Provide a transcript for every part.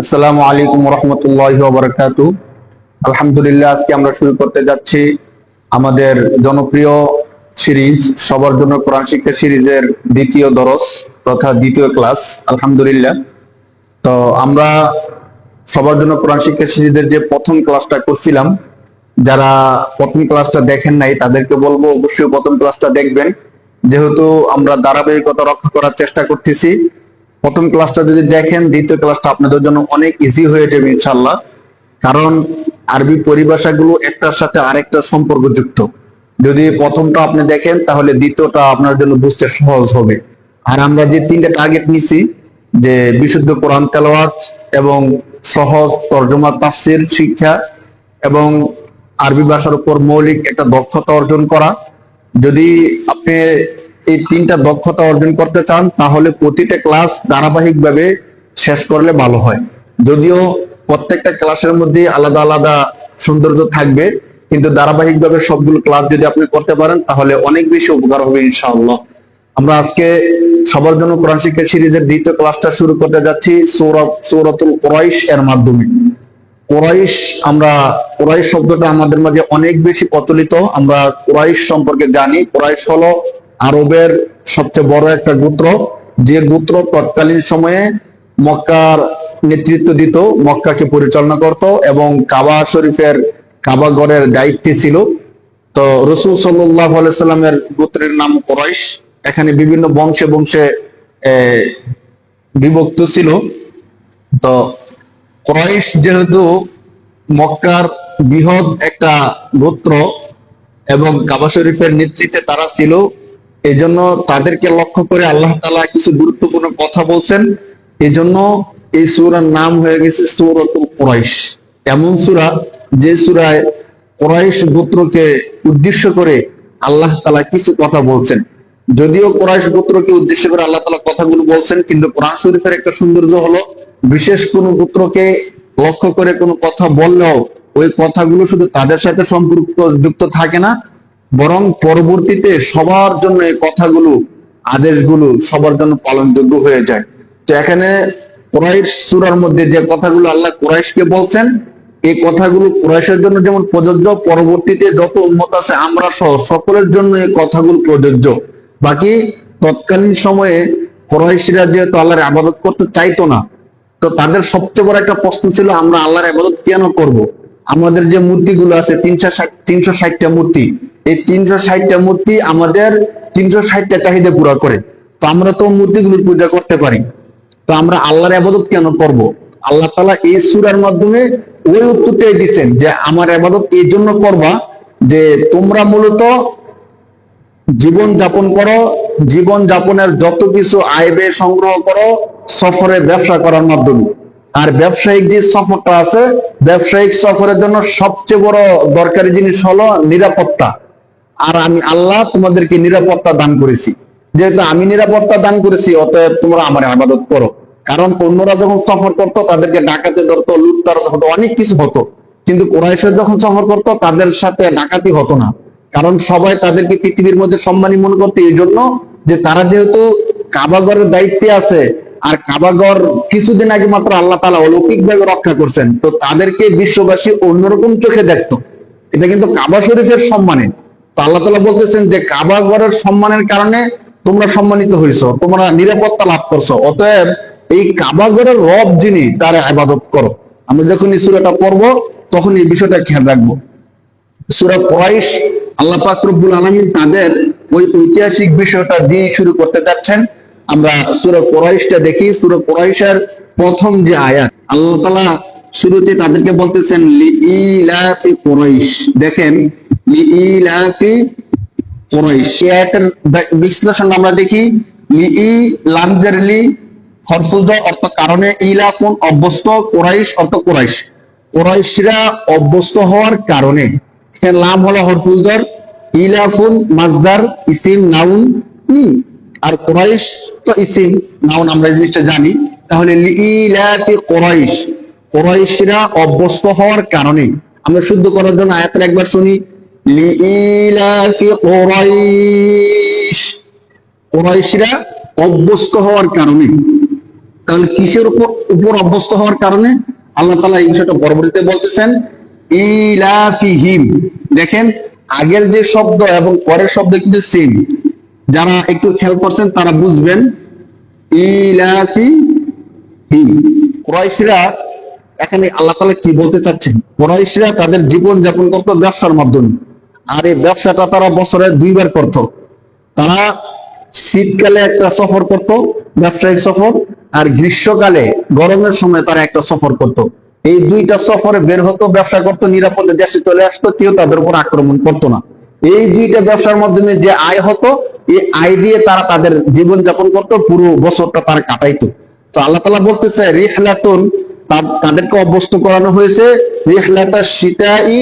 আসসালামু আলাইকুম রহমতুল্লাহ বারকাতু আলহামদুলিল্লাহ, আজকে আমরা শুরু করতে যাচ্ছি আমাদের জনপ্রিয় সিরিজ সবার জন্য কোরআন শিক্ষা সিরিজের দ্বিতীয় দরস তথা দ্বিতীয় ক্লাস, আলহামদুলিল্লাহ। তো আমরা সবার জন্য কোরআন শিক্ষা সিরিজের যে প্রথম ক্লাসটা করছিলাম, যারা প্রথম ক্লাসটা দেখেন নাই, তাদেরকে বলব অবশ্যই প্রথম ক্লাসটা দেখবেন। যেহেতু আমরা ধারাবাহিকতা রক্ষা করার চেষ্টা করতেছি প্রথম ক্লাসটা যদি দেখেন, দ্বিতীয় ক্লাসটা আপনাদের জন্য অনেক ইজি হয়ে যাবে ইনশাল্লাহ কারণ আরবি পরিভাষাগুলো একটার সাথে আরেকটা সম্পর্কযুক্ত যদি প্রথমটা আপনি দেখেন, তাহলে দ্বিতীয়টা আপনার জন্য বুঝতে সহজ হবে। আর আমরা যে তিনটা টার্গেট নিছি, যে বিশুদ্ধ কোরআন তেলাওয়াত এবং সহজ তর্জমা তাফসির শিক্ষা এবং আরবি ভাষার উপর মৌলিক একটা দক্ষতা অর্জন করা। যদি আপনি এই তিনটা দক্ষতা অর্জন করতে চান, তাহলে প্রতিটা ক্লাস ধারাবাহিকভাবে শেষ করলে ভালো হয়। যদিও প্রত্যেকটা ক্লাসের মধ্যে আলাদা আলাদা সৌন্দর্য থাকবে, কিন্তু ধারাবাহিকভাবে সবগুলো ক্লাস যদি আপনি করতে পারেন, তাহলে অনেক বেশি উপকার হবে ইনশাআল্লাহ। আমরা আজকে সবার জন্য কোরআন শিক্ষা সিরিজের দ্বিতীয় ক্লাসটা শুরু করতে যাচ্ছি সৌরভ সৌরতুল কোরাইশ এর মাধ্যমে। কোরাইশ, আমরা, কোরাইশ শব্দটা আমাদের মাঝে অনেক বেশি প্রচলিত, আমরা কোরাইশ সম্পর্কে জানি। কোরাইশ হলো আরবের সবচেয়ে বড় একটা গোত্র, যে গোত্র তৎকালীন সময়ে মক্কার নেতৃত্ব দিত, মক্কাকে পরিচালনা করত এবং কাবা শরীফের কাবাগরের দায়িত্বে ছিল। তো রসুল সাল্লাহ সাল্লামের গোত্রের নাম কোরাইশ। এখানে বিভিন্ন বংশে বংশে বিভক্ত ছিল। তো কোরাইশ যেহেতু মক্কার বৃহৎ একটা গোত্র এবং কাবা শরীফের নেতৃত্বে তারা ছিল এই জন্য তাদেরকে লক্ষ্য করে আল্লাহ তালা কিছু গুরুত্বপূর্ণ কথা বলছেন। এই জন্য এই সুরার নাম হয়ে গেছে সৌরতুল কোরাইশ। এমন সুরা যে সুরায় কোরাইশ গোত্রকে উদ্দেশ্য করে আল্লাহ তালা কিছু কথা বলছেন। যদিও কোরআশ গোত্রকে উদ্দেশ্য করে আল্লাহ তালা কথাগুলো বলছেন, কিন্তু কোরআন শরীফের একটা সৌন্দর্য হলো, বিশেষ কোন গোত্রকে লক্ষ্য করে কোনো কথা বললেও ওই কথাগুলো শুধু তাদের সাথে সম্পর্ক যুক্ত থাকে না বরং পরবর্তীতে সবার জন্য এই কথাগুলো, আদেশগুলো সবার জন্য পালনযোগ্য হয়ে যায় তো এখানে সুরার মধ্যে যে কথাগুলো আল্লাহ কোরাইশকে বলছেন, এই কথাগুলো কুরাইশের জন্য যেমন প্রযোজ্য, পরবর্তীতে যত উন্মত আছে আমরা সহ সকলের জন্য এই কথাগুলো প্রযোজ্য বাকি তৎকালীন সময়ে কুরাইশরা যেহেতু আল্লাহর আবাদত করতে চাইতো না, তো তাদের সবচেয়ে বড় একটা প্রশ্ন ছিল, আমরা আল্লাহর আবাদত কেন করব। আমাদের যে মূর্তিগুলো আছে, তিনশো ষাট, তিনশো ষাটটা মূর্তি এই তিনশো ষাটটা মূর্তি আমাদের তিনশো ষাটটা চাহিদা পুরা করে। তো আমরা তো মূর্তিগুলোর পূজা করতে পারি। তো আমরা আল্লাহর আবাদত কেন করব। আল্লাহ তালা এই সুরার মাধ্যমে ওই উত্তরটাই দিচ্ছেন যে, আমার আবাদত এই জন্য করবা যে তোমরা মূলত জীবন যাপন করো, জীবন যাপনের যত কিছু আয় ব্যয় সংগ্রহ করো, সফরে ব্যবসা করার মাধ্যমে। আর ব্যবসায়িক যে সফরটা আছে, ব্যবসায়িক সফরের জন্য সবচেয়ে বড় দরকারি জিনিস হলো নিরাপত্তা। আর আমি আল্লাহ তোমাদেরকে নিরাপত্তা দান করেছি। যেহেতু আমি নিরাপত্তা দান করেছি, অতএব তোমরা আমার আবাদত করো। কারণ অন্যরা যখন সফর করতো, তাদেরকে ডাকাতে ধরতো লুটতার হতো, অনেক কিছু হতো। কিন্তু কোরাইশের যখন সফর করতো, তাদের সাথে ডাকাতি হতো না। কারণ সবাই তাদেরকে পৃথিবীর মধ্যে সম্মানী মনে করতে। এই জন্য যে তারা যেহেতু কাবাগরের দায়িত্বে আছে, আর কাবাগর কিছুদিন আগে মাত্র আল্লাহ তালা অলৌকিক ভাবে রক্ষা করছেন, তো তাদেরকে বিশ্ববাসী অন্যরকম চোখে দেখতো। এটা কিন্তু কাবা শরীফের সম্মানে। তো আল্লাহ তালা বলতেছেন যে কাবাগরের সম্মানের কারণে তোমরা সম্মানিত হয়েছো তোমরা নিরাপত্তা লাভ করছ। অতএব এই কাবাগরের রব যিনি, তার আবাদত করো। আমরা যখন এই সুরাটা পড়ব তখন এই বিষয়টা খেয়াল রাখব। সুরা কোরাইশ, আল্লাহ পাক রব্বুল আলামিন তাদের ওই ঐতিহাসিক বিষয়টা দিয়ে শুরু করতে যাচ্ছেন। আমরা সুরা কোরাইশটা দেখি। সুরা কোরাইশের প্রথম যে আয়াত, আল্লাহ তালা শুরুতে তাদেরকে বলতেছেন দেখেন লিইলাফি কোরাইশ। এই আয়াতের বিশ্লেষণ আমরা দেখি, লিই লামজারলি হরফুজ অর্থ কারণে ইলাফুন অভ্যস্ত, কোরাইশ অর্থ কোরাইশ। কোরাইশরা অভ্যস্ত হওয়ার কারণে, এখানে লাম হলো হরফুলদর, ইলাফুন মাজদার, ইসিম, নাউন, হুম, আর কোরাইশ তো ইসিম, নাউন আমরা এই জিনিসটা জানি। তাহলে ইলাফি কোরাইশ, কোরাইশরা অভ্যস্ত হওয়ার কারণে, আমরা শুদ্ধ করার জন্য আয়াতের একবার শুনি কোরাইশরা অভ্যস্ত হওয়ার কারণে, তাহলে কিসের উপর উপর অভ্যস্ত হওয়ার কারণে? আল্লাহ তালা এই বিষয়টা পরবর্তীতে বলতেছেন, ইলাফিহিম। দেখেন, আগের যে শব্দ এবং পরের শব্দ কিন্তু সেম যারা একটু খেয়াল করছেন, তারা বুঝবেন ইলাফি হিম কুরাইশরা, এখানে আল্লাহ তালা কি বলতে চাচ্ছেন? কুরাইশরা তাদের জীবন যাপন করতো ব্যবসার মাধ্যমে। আর এই ব্যবসাটা তারা বছরে দুইবার করতো। তারা শীতকালে একটা সফর করত, ব্যবসায়িক সফর, আর গ্রীষ্মকালে, গরমের সময় তারা একটা সফর করত। এই দুইটা সফরে বের হতো, ব্যবসা করতো, নিরাপদে দেশে চলে আসতো, কেউ তাদের উপর আক্রমণ করতো না। এই দুইটা ব্যবসার মাধ্যমে যে আয় হতো, এই আয় দিয়ে তারা তাদের জীবন যাপন করতো, পুরো বছরটা তারা কাটাইতো। তো আল্লাহ তালা বলতেছে, রিহলাতুন তাদেরকে অভ্যস্ত করানো হয়েছে রিহলাতা শীতাই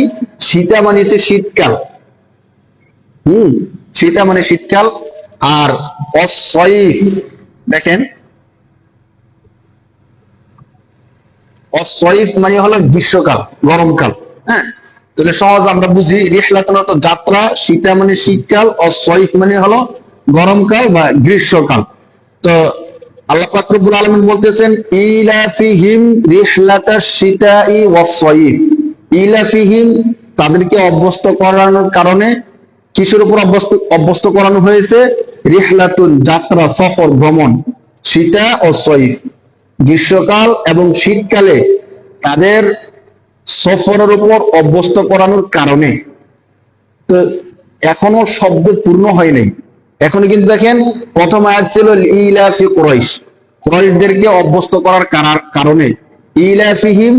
শীতা মানে হচ্ছে শীতকাল। হুম শীতা মানে শীতকাল আর দেখেন। অসইফ মানে হলো গ্রীষ্মকাল, গরমকাল হ্যাঁ? তাহলে সহজ আমরা বুঝি, রিহলাতন তো যাত্রা শীতা মানে শীতকাল অসইফ মানে হলো গরমকাল বা গ্রীষ্মকাল। তো আল্লাহ আলামিন বলতেছেন ইলাফিহিম রিহলাতা শীতাই ওয়াসইফ ইলাফিহিম তাদেরকে অভ্যস্ত করানোর কারণে কিসের উপর অভ্যস্ত অভ্যস্ত করানো হয়েছে? রিহলাতুন যাত্রা, সফর, ভ্রমণ। শীতা ও সইফ গ্রীষ্মকাল এবং শীতকালে তাদের সফরের উপর অভ্যস্ত করানোর কারণে। তো এখনও শব্দ পূর্ণ হয় নাই। এখনও কিন্তু দেখেন, প্রথম আয়াত ছিল ইলাফি কুরাইশ। কুরাইশদেরকে অভ্যস্ত করার কারণে। ইলাফিহিম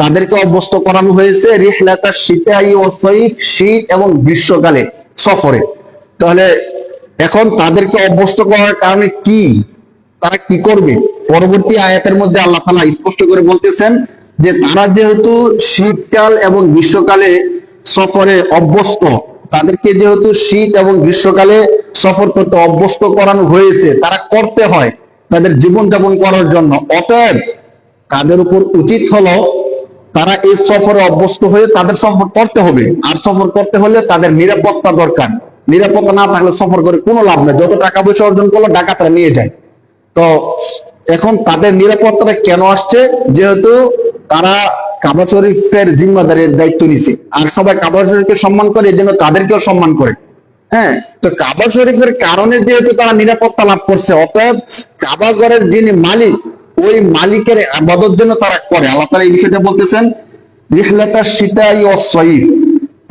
তাদেরকে অভ্যস্ত করানো হয়েছে রিহলাতা শীতাই ও সইফ শীত এবং গ্রীষ্মকালে। সফরে। তাহলে এখন তাদেরকে অভ্যস্ত করার কারণে কি? তারা কি করবে? পরবর্তী আয়াতের মধ্যে আল্লাহ তালা স্পষ্ট করে বলতেছেন যে তারা যেহেতু শীতকাল এবং গ্রীষ্মকালে সফরে অভ্যস্ত, তাদেরকে যেহেতু শীত এবং গ্রীষ্মকালে সফর করতে অভ্যস্ত করানো হয়েছে, তারা করতে হয় তাদের জীবনযাপন করার জন্য। অতএব তাদের উপর উচিত হলো তারা এই সফরে অভ্যস্ত হয়ে তাদের সফর করতে হবে। আর সফর করতে হলে তাদের নিরাপত্তা দরকার। নিরাপত্তা না থাকলে সফর করে কোনো লাভ নেই। যত টাকা পয়সা অর্জন করল ডাকাতরা নিয়ে যায়। তো এখন তাদের নিরাপত্তাটা কেন আসছে? যেহেতু তারা কাবা শরীফের জিম্মাদারের দায়িত্ব নিছে। আর সবাই কাবা শরীফকে সম্মান করে এই জন্য তাদেরকেও সম্মান করে। হ্যাঁ তো কাবা শরীফের কারণে যেহেতু তারা নিরাপত্তা লাভ করছে অতএব কাবা ঘরের যিনি মালিক ওই মালিকের আবাদত জন্য তারা করে। আল্লাহ তালা এই বিষয়টা বলতেছেন, রিহলাতা সীতাই ও সঈদ।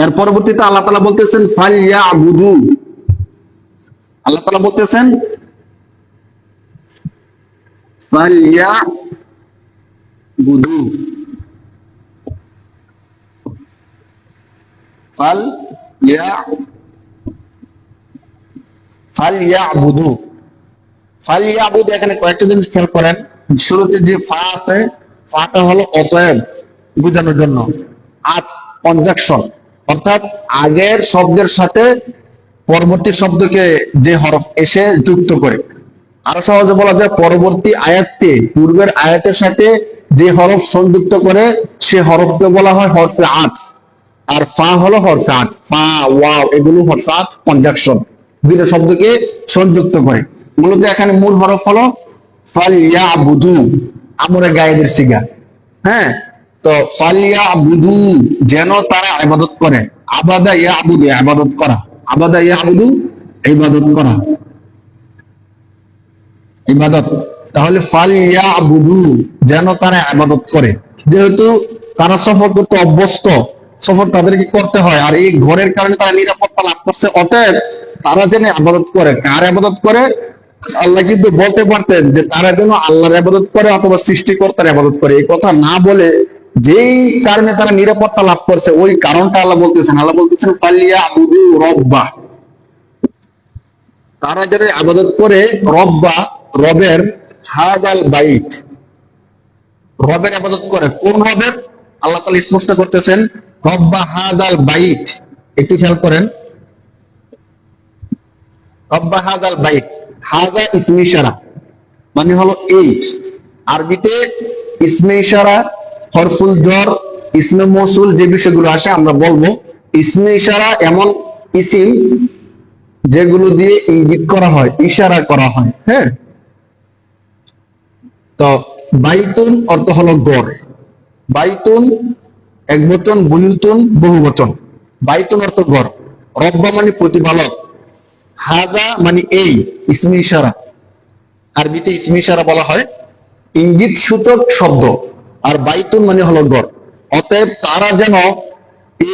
এর পরবর্তীতে আল্লাহ তালা বলতেছেন ফালিয়া বুধু আল্লাহ তালা বলতেছেন, ফালিয়াবুদু। ফাল ইয়া ফালিয়াবুদু ফালিয়াবুদু এখানে কয়েকটা জিনিস খেয়াল করেন। শুরুতে যে ফা আছে, ফাটা হলো অতএব বোঝানোর জন্য। আত কনজাকশন অর্থাৎ আগের শব্দের সাথে পরবর্তী শব্দকে যে হরফ এসে যুক্ত করে। আরও সহজে বলা যায়, পরবর্তী আয়াতকে, পূর্বের আয়াতের সাথে যে হরফ সংযুক্ত করে, সে হরফকে বলা হয় হরফে আত। আর ফা হলো হরফে আত। ফা, ওয়াও, এগুলো হরফে আত কনজাকশন দুটো শব্দকে সংযুক্ত করে। মূলত এখানে মূল হরফ হলো আমরে গায়েদের সিগা হ্যাঁ? তো ফালিয়া বুধু যেন তারা ইবাদত করে। আবাদা ইয়া আবুদু ইবাদত করা। আবাদা ইয়া আবুদু ইবাদত করা। ইবাদত। তাহলে ফালিয়া বুধু যেন তারা ইবাদত করে। যেহেতু তারা সফর করতে অভ্যস্ত, সফর তাদেরকে করতে হয়। আর এই ঘরের কারণে তারা নিরাপত্তা লাভ করছে। অতএব তারা যেন আবাদত করে। কার আবাদত করে? আল্লাহ কিন্তু বলতে পারতেন যে তারা যেন আল্লাহর আবাদত করে অথবা সৃষ্টিকর্তার আবাদত করে। এই কথা না বলে যেই কারণে তারা নিরাপত্তা লাভ করছে, ওই কারণটা আল্লাহ বলতেছেন। আল্লাহ বলতেছেন, ফালিয়া বুধু রব্বা। তারা যারা আবাদত করে, রব্বা, রবের হাদাল বাইত। রবের আবাদত করে। কোন রবের? আল্লাহ তাআলা স্পষ্ট করতেছেন, রব্বা হাদাল বাইত। একটু খেয়াল করেন। রব্বা হাদাল বাইত। হাদা ইসমে ইশারা। মানে হলো এই আরবিতে ইসমে ইশারা, হরফুল জর, ইসমে মৌসুল যে বিষয়গুলো আসে আমরা বলব। ইসমে ইশারা এমন ইসিম যেগুলো দিয়ে ইঙ্গিত করা হয়, ইশারা করা হয় হ্যাঁ? তো বাইতুন অর্থ হলো গড়। বাইতুন এক বচন বুয়ুতুন বহু বচন বাইতুন অর্থ গড়। রব্বা মানে প্রতিপালক হাজা মানে এই, ইসমি ইশারা। আরবিতে ইসমি ইশারা বলা হয়। ইঙ্গিত সূচক শব্দ। আর বাইতুন মানে হলো গড় অতএব তারা যেন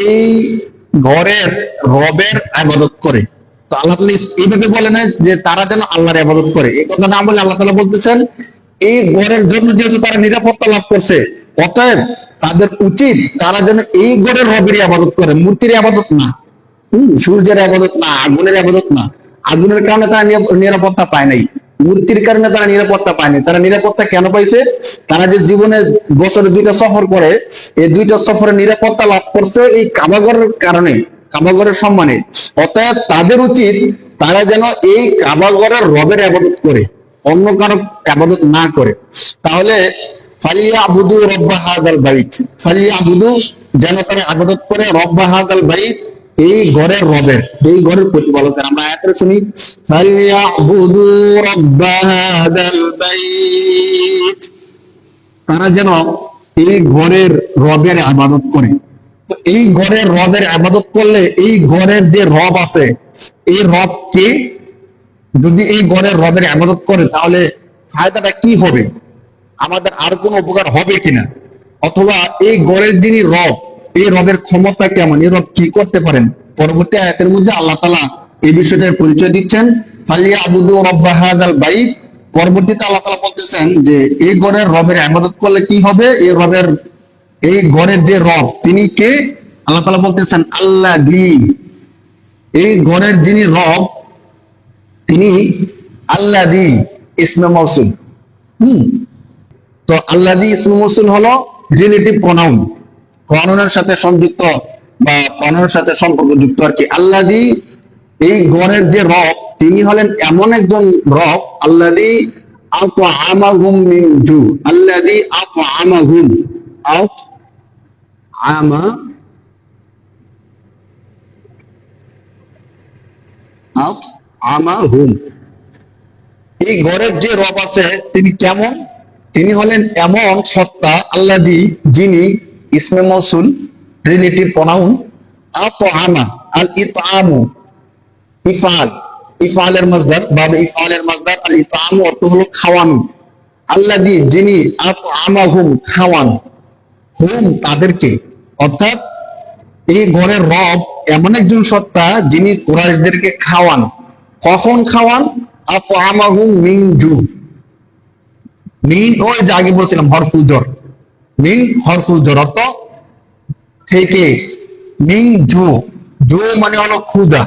এই ঘরের রবের আবাদত করে। তো আল্লাহ তাআলা এইভাবে বলে না যে তারা যেন আল্লাহর আবাদত করে। এই কথা না বলে আল্লাহ তাআলা বলতেছেন, এই ঘরের জন্য যেহেতু তারা নিরাপত্তা লাভ করছে, অতএব তাদের উচিত তারা যেন এই ঘরের রবেরই আবাদত করে মূর্তির আবাদত না। সূর্যের আবাদত না, আগুনের আবাদত না। আগুনের কারণে তারা নিরাপত্তা পায় নাই। মূর্তির কারণে তারা নিরাপত্তা পায়নি তারা নিরাপত্তা কেন পাইছে? তারা যে জীবনে বছরে দুইটা সফর করে, এই দুইটা সফরে নিরাপত্তা লাভ করছে এই কাবাগরের কারণে, কাবাগরের সম্মানে। অতএব তাদের উচিত তারা যেন এই কাবাগরের রবের আবাদত করে, অন্য কারও আবাদত না করে। তাহলে ফালিয়া আবুদু রব্বা হাদাল বাইত। ফালিয়া আবুদু যেন তারা আবাদত করে, রব্বা হাদাল বাইত এই ঘরের রবের, এই ঘরের প্রতিপালকের। আমরা আয়াতে শুনি বাইত। তারা যেন এই ঘরের রবের আবাদত করে। তো এই ঘরের রবের আবাদত করলে এই ঘরের যে রব আছে, এই রব কে? যদি এই ঘরের রবের আবাদত করে, তাহলে ফায়দাটা কি হবে? আমাদের আর কোনো উপকার হবে কিনা? অথবা এই গড়ের যিনি রব এই রবের ক্ষমতা কেমন? এই রব কি করতে পারেন? পরবর্তী আয়াতের মধ্যে আল্লাহ তালা এই বিষয়টার পরিচয় দিচ্ছেন। পরবর্তীতে আল্লাহ তালা বলতেছেন যে, এই গড়ের রবের আবাদত করলে কি হবে? এই রবের, এই গড়ের যে রব, তিনি কে? আল্লাহ তালা বলতেছেন আল্লাহ দি। এই গড়ের যিনি রব, তিনি আল্লাহ দি, ইসমে হম। তো আল্লাদি ইসমে মৌসুল হলো রিলেটিভ প্রনাউন প্রনাউনের সাথে সংযুক্ত বা প্রনাউনের সাথে সম্পর্কযুক্ত আর কি। আল্লাদি এই গণের যে রব, তিনি হলেন এমন একজন রব আমাহুম এই ঘরের যে রব আছে, তিনি কেমন? তিনি হলেন এমন সত্তা আল্লাদি যিনি ইসমে মৌসুল, রিলেটিভ প্রনাউন আত আনা আল ইতামু ইফাল ইফালের মজদার, বাবে ইফালের মজদার আল ইতামু অর্থ হলো খাওয়ানো। আল্লাদি যিনি আত আমাহুম খাওয়ান, হুম তাদেরকে। অর্থাৎ এই ঘরের রব এমন একজন সত্তা যিনি কুরাইশদেরকে খাওয়ান। কখন খাওয়ান? আত আমাহুম মিন জু মিন ওই যে আগে বলছিলাম হরফুল জোর মিন হরফুল জোর থেকে। মিন জু। জু মানে হলো ক্ষুদা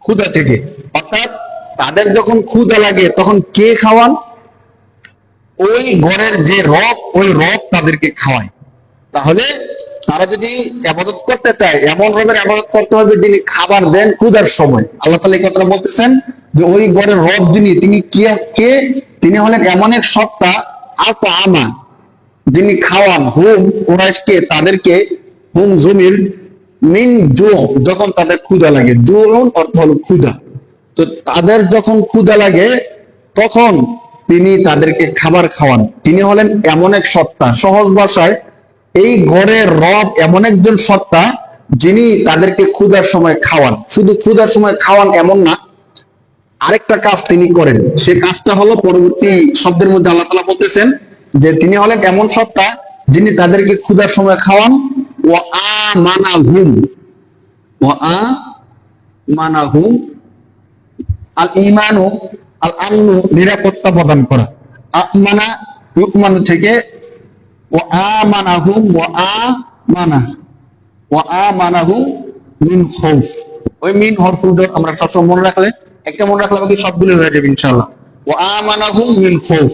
ক্ষুদা থেকে। অর্থাৎ তাদের যখন ক্ষুদা লাগে, তখন কে খাওয়ান? ওই ঘরের যে রব, ওই রব তাদেরকে খাওয়ায়। তাহলে তারা যদি আবাদত করতে চায়, এমন রবের আবাদত করতে হবে যিনি খাবার দেন ক্ষুদার সময়। আল্লাহ তালা এই কথাটা বলতেছেন যে ওই ঘরের রব যিনি, তিনি কি, কে? তিনি হলেন এমন এক সত্তা আতা আমা যিনি খাওয়ান হুম কুরাইশকে তাদেরকে হুম জমির মিন জু যখন তাদের ক্ষুদা লাগে। জুন অর্থ হলো ক্ষুদা তো তাদের যখন ক্ষুদা লাগে, তখন তিনি তাদেরকে খাবার খাওয়ান। তিনি হলেন এমন এক সত্তা। সহজ ভাষায়, এই ঘরের রব এমন একজন সত্তা যিনি তাদেরকে ক্ষুধার সময় খাওয়ান। শুধু ক্ষুধার সময় খাওয়ান এমন না, আরেকটা কাজ তিনি করেন। সে কাজটা হলো পরবর্তী শব্দের মধ্যে আল্লাহ তালা বলতেছেন যে তিনি হলেন এমন সত্তা যিনি তাদেরকে ক্ষুধার সময় খাওয়ান। ও আ মানা হুম ও আ মানা হুম আল ইমানু আল আমনু নিরাপত্তা প্রদান করা। আত্মানা ইউকমানু থেকে ও আ মানা হুম ও আ মানা ও আ মানা হুম মিন খৌফ। ওই মিন হরফুল আমরা সবসময় মনে রাখলে, একটা মনে রাখলে বাকি সবগুলো হয়ে যাবে ইনশাল্লাহ ও আমানাহুম মিন খৌফ।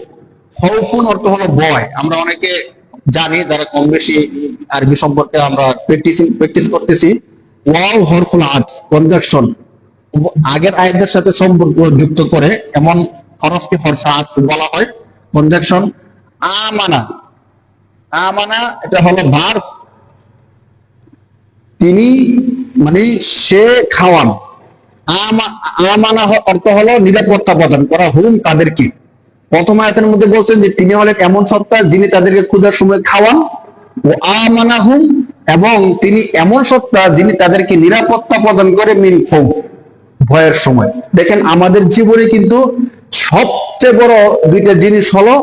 খৌফুন অর্থ হলো ভয়। আমরা অনেকে জানি, যারা কম বেশি আরবি সম্পর্কে আমরা প্র্যাকটিস প্র্যাকটিস করতেছি, ওয়াও হরফুল আজ কনজাকশন আগের আয়াতের সাথে সম্পর্ক যুক্ত করে এমন হরফকে হরফ আজ বলা হয় কনজাকশন আমানা আমানা এটা হলো ভার। তিনি মানে সে খাওয়ান। আমা- আমানা অর্থ হলো নিরাপত্তা প্রদান করা, হুম, তাদেরকে। প্রথম আয়াতের মধ্যে বলছেন যে, তিনি হলেন এমন সত্তা যিনি তাদেরকে ক্ষুধার সময় খাওয়ান। ও আমানাহুম, এবং তিনি এমন সত্তা যিনি তাদেরকে নিরাপত্তা প্রদান করে মিন খৌফ ভয়ের সময়। দেখেন, আমাদের জীবনে কিন্তু সবচেয়ে বড় দুইটা জিনিস হলো,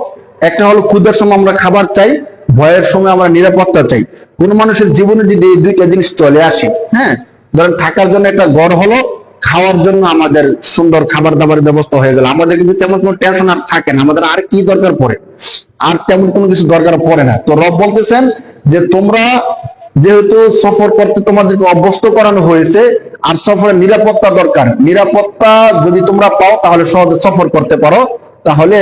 একটা হলো ক্ষুধার সময় আমরা খাবার চাই, ভয়ের সময় আমরা নিরাপত্তা চাই। কোন মানুষের জীবনে যদি এই দুইটা জিনিস চলে আসে হ্যাঁ ধরেন থাকার জন্য একটা ঘর হলো খাওয়ার জন্য আমাদের সুন্দর খাবার দাবারের ব্যবস্থা হয়ে গেল। আমাদের কিন্তু তেমন কোনো টেনশন আর থাকে না। আমাদের আর কি দরকার পড়ে? আর তেমন কোনো কিছু দরকার পড়ে না। তো রব বলতেছেন যে, তোমরা যেহেতু সফর করতে তোমাদেরকে অভ্যস্ত করানো হয়েছে, আর সফরের নিরাপত্তা দরকার। নিরাপত্তা যদি তোমরা পাও, তাহলে সহজে সফর করতে পারো। তাহলে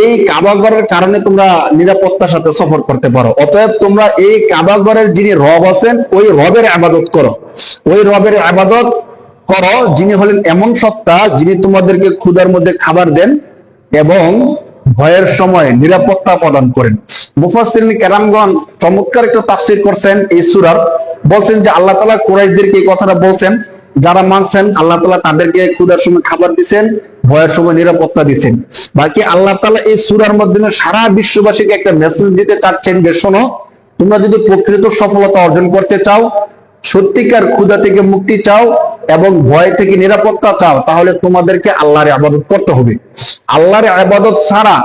এই কাবাগরের কারণে তোমরা নিরাপত্তার সাথে সফর করতে পারো। অতএব তোমরা এই কাবাগরের যিনি রব আছেন, ওই রবের আবাদত করো। ওই রবের আবাদত করো, যিনি হলেন এমন সত্তা যিনি তোমাদেরকে ক্ষুধার মধ্যে খাবার দেন এবং ভয়ের সময় নিরাপত্তা প্রদান করেন। মুফাসসিরিন কেরামগণ চমৎকার একটা তাফসীর করছেন এই সূরার। বলছেন যে আল্লাহ তাআলা কুরাইশদেরকে এই কথাটা বলছেন, যারা মানছেন আল্লাহ তাআলা তাদেরকে ক্ষুধার সময় খাবার দিবেন ভয়ের সময় নিরাপত্তা দিচ্ছেন। বাকি আল্লাহ তালা এই সূরার মাধ্যমে সারা বিশ্ববাসীকে একটা মেসেজ দিতে চাচ্ছেন যে শোনো, তোমরা যদি প্রকৃত সফলতা অর্জন করতে চাও সত্যিকার ক্ষুদা থেকে মুক্তি চাও এবং ভয় থেকে নিরাপত্তা চাও, তাহলে তোমাদেরকে আল্লাহর আবাদত করতে হবে। আল্লাহর আবাদত ছাড়া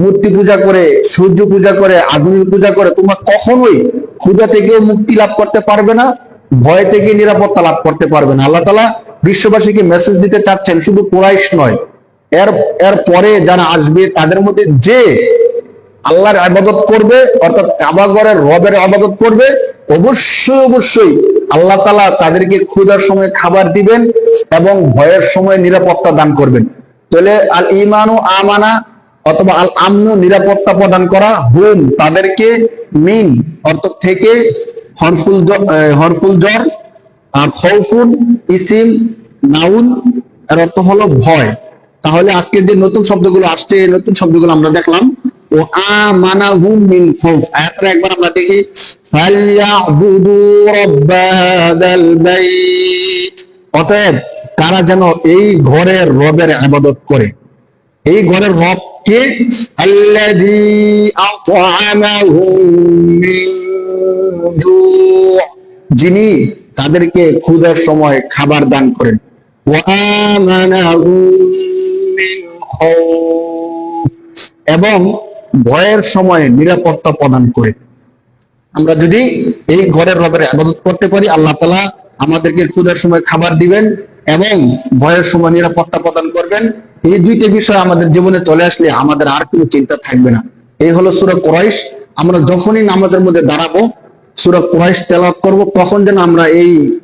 মূর্তি পূজা করে, সূর্য পূজা করে, আগুনের পূজা করে তোমরা কখনোই ক্ষুদা থেকেও মুক্তি লাভ করতে পারবে না, ভয় থেকে নিরাপত্তা লাভ করতে পারবে না। আল্লাহ তালা বিশ্ববাসীকে মেসেজ দিতে চাচ্ছেন, শুধু কোরাইশ নয়। এর এর পরে যারা আসবে, তাদের মধ্যে যে আল্লাহর আবাদত করবে, অর্থাৎ কাবাগরের রবের আবাদত করবে, অবশ্যই অবশ্যই আল্লাহ তালা তাদেরকে ক্ষুধার সময় খাবার দিবেন এবং ভয়ের সময় নিরাপত্তা দান করবেন। তাহলে আল ইমানু আমানা অথবা আল আমনু নিরাপত্তা প্রদান করা হুম তাদেরকে মিন অর্থ থেকে হরফুল হরফুল জ্বর, আর খৌফুন, ইসিম, নাউন, এর অর্থ হলো ভয়। তাহলে আজকে যে নতুন শব্দগুলো আসছে নতুন শব্দগুলো আমরা দেখলাম। ও আমানাহুম মিন আয়াতটা একবার আমরা দেখি ফালইয়াবুদু রাব্ব বাইত। অতএব তারা যেন এই ঘরের রবের ইবাদত করে। এই ঘরের রব কে? আল্লাযী আত'আমাহুম যিনি তাদেরকে ক্ষুধার সময় খাবার দান করেন। ওয়া এবং ভয়ের সময় নিরাপত্তা প্রদান করে। আমরা যদি এই ঘরের রবের আবাদত করতে পারি, আল্লাহ তালা আমাদেরকে ক্ষুধার সময় খাবার দিবেন এবং ভয়ের সময় নিরাপত্তা প্রদান করবেন। এই দুইটা বিষয় আমাদের জীবনে চলে আসলে আমাদের আর কোনো চিন্তা থাকবে না। এই হলো সুরা কোরাইশ। আমরা যখনই নামাজের মধ্যে দাঁড়াবো, সুরা কোরাইশ তেলাওয়াত করব, তখন যেন আমরা এই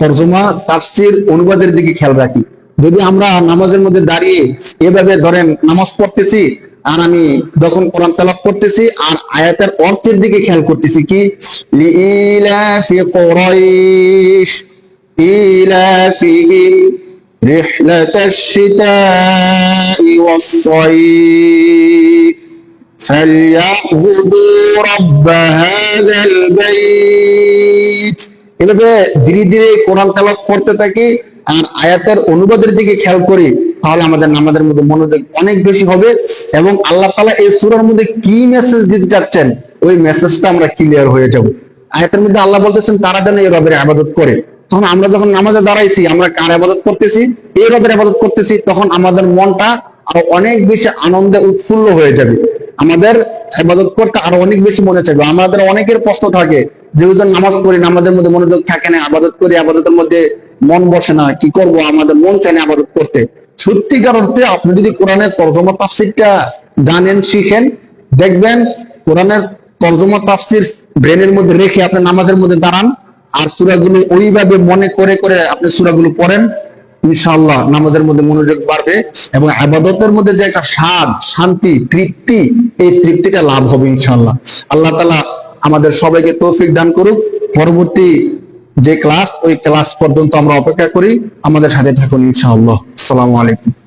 তর্জমা, তাফসির অনুবাদের দিকে খেয়াল রাখি। যদি আমরা নামাজের মধ্যে দাঁড়িয়ে এভাবে ধরেন নামাজ পড়তেছি আর আমি যখন কোরআন তেলাওয়াত করতেছি আর আয়াতের অর্থের দিকে খেয়াল করতেছি কি লিইলাফি কুরাইশ ইলাফিহিম رحلة الشتاء والصيف فليعبدوا رب هذا البيت এভাবে ধীরে ধীরে কোরআন তেলাওয়াত করতে থাকি আর আয়াতের অনুবাদের দিকে খেয়াল করি তাহলে আমাদের নামাজের মধ্যে মনোযোগ অনেক বেশি হবে এবং আল্লাহ তালা এই সূরার মধ্যে কি মেসেজ দিতে চাচ্ছেন, ওই মেসেজটা আমরা ক্লিয়ার হয়ে যাব। আয়াতের মধ্যে আল্লাহ বলতেছেন, তারা যেন এই রবের আবাদত করে। তখন আমরা যখন নামাজে দাঁড়াইছি, আমরা কার আবাদত করতেছি? এই রবের আবাদত করতেছি, তখন আমাদের মনটা আরও অনেক বেশি আনন্দে উৎফুল্ল হয়ে যাবে। আমাদের আবাদত করতে আরও অনেক বেশি মনে চাইবে। আমাদের অনেকের প্রশ্ন থাকে, যেহেতু নামাজ পড়ি, নামাজের মধ্যে মনোযোগ থাকে না, আবাদত করি, আবাদতের মধ্যে মন বসে না, কি করব? আমাদের মন চায় না আবাদত করতে। সত্যিকার অর্থে আপনি যদি কোরআনের তর্জমা তাফসিরটা জানেন, শিখেন, দেখবেন কোরআনের তর্জমা তাফসির ব্রেনের মধ্যে রেখে আপনি নামাজের মধ্যে দাঁড়ান আর সূরাগুলো ওইভাবে মনে করে করে আপনি সূরাগুলো পড়েন, ইনশাআল্লাহ নামাজের মধ্যে মনোযোগ বাড়বে এবং আবাদতের মধ্যে যে একটা স্বাদ, শান্তি, তৃপ্তি, এই তৃপ্তিটা লাভ হবে ইনশাআল্লাহ। আল্লাহ তালা আমাদের সবাইকে তৌফিক দান করুক। পরবর্তী যে ক্লাস ওই ক্লাস পর্যন্ত আমরা অপেক্ষা করি। আমাদের সাথে থাকুন ইনশাআল্লাহ। আসসালামু আলাইকুম।